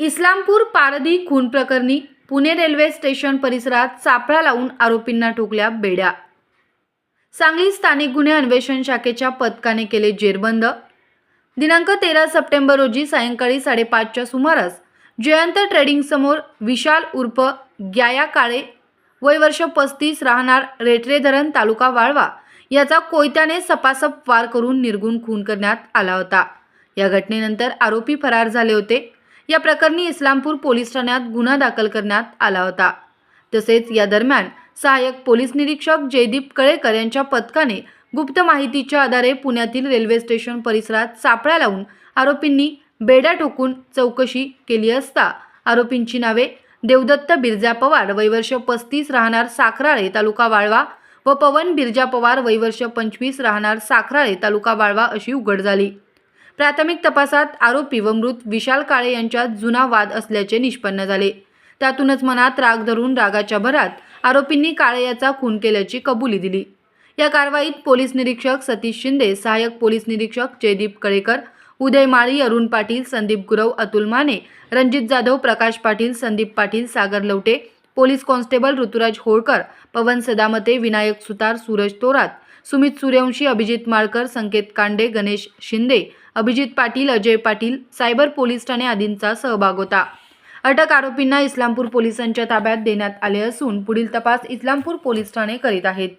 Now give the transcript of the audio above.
इस्लामपूर पारधी खून प्रकरणी Pune railway station परिसरात सापळा लावून आरोपींना ठोकल्या बेड्या. सांगली स्थानिक गुन्हे अन्वेषण शाखेच्या पथकाने केले जेरबंद. दिनांक तेरा सप्टेंबर रोजी सायंकाळी साडेपाचच्या सुमारास जयंत ट्रेडिंगसमोर विशाल उर्फ ग्याया काळे वय वर्ष पस्तीस राहणार रेटरे धरण तालुका वाळवा याचा कोयत्याने सपासप वार करून निर्गुण खून करण्यात आला होता. या घटनेनंतर आरोपी फरार झाले होते. या प्रकरणी इस्लामपूर पोलीस ठाण्यात गुन्हा दाखल करण्यात आला होता. तसेच या दरम्यान सहाय्यक पोलीस निरीक्षक जयदीप कळेकर यांच्या पथकाने गुप्त माहितीच्या आधारे पुण्यातील रेल्वे स्टेशन परिसरात सापळा लावून आरोपींनी बेड्या ठोकून चौकशी केली असता आरोपींची नावे देवदत्त बिरजा पवार वैवर्ष पस्तीस राहणार साखराळे तालुका वाळवा व पवन बिरजा पवार वयवर्ष पंचवीस राहणार साखराळे तालुका वाळवा अशी उघड झाली. प्राथमिक तपासात आरोपी व मृत विशाल काळे यांच्यात जुना वाद असल्याचे निष्पन्न झाले. त्यातूनच मनात राग धरून रागाच्या भरात आरोपींनी काळे याचा खून केल्याची कबुली दिली. या कारवाईत पोलीस निरीक्षक सतीश शिंदे सहाय्यक पोलीस निरीक्षक Jaydeep Kalekar Uday Mali Arun Patil Sandeep Gurav Atul Mane Ranjit Jadhav Prakash Patil Sandeep Patil Sagar Lavate police constable Ruturaj Holkar Pawan Sadamate Vinayak Sutar Suraj Torat Sumit Suryavanshi Abhijit Malkar Sanket Kande Ganesh Shinde Abhijit Patil Ajay Patil cyber police Thane आदींचा सहभाग होता. अटक आरोपींना इस्लामपूर पोलिसांच्या ताब्यात देण्यात आले असून पुढील तपास इस्लामपूर पोलीस ठाणे करीत आहेत.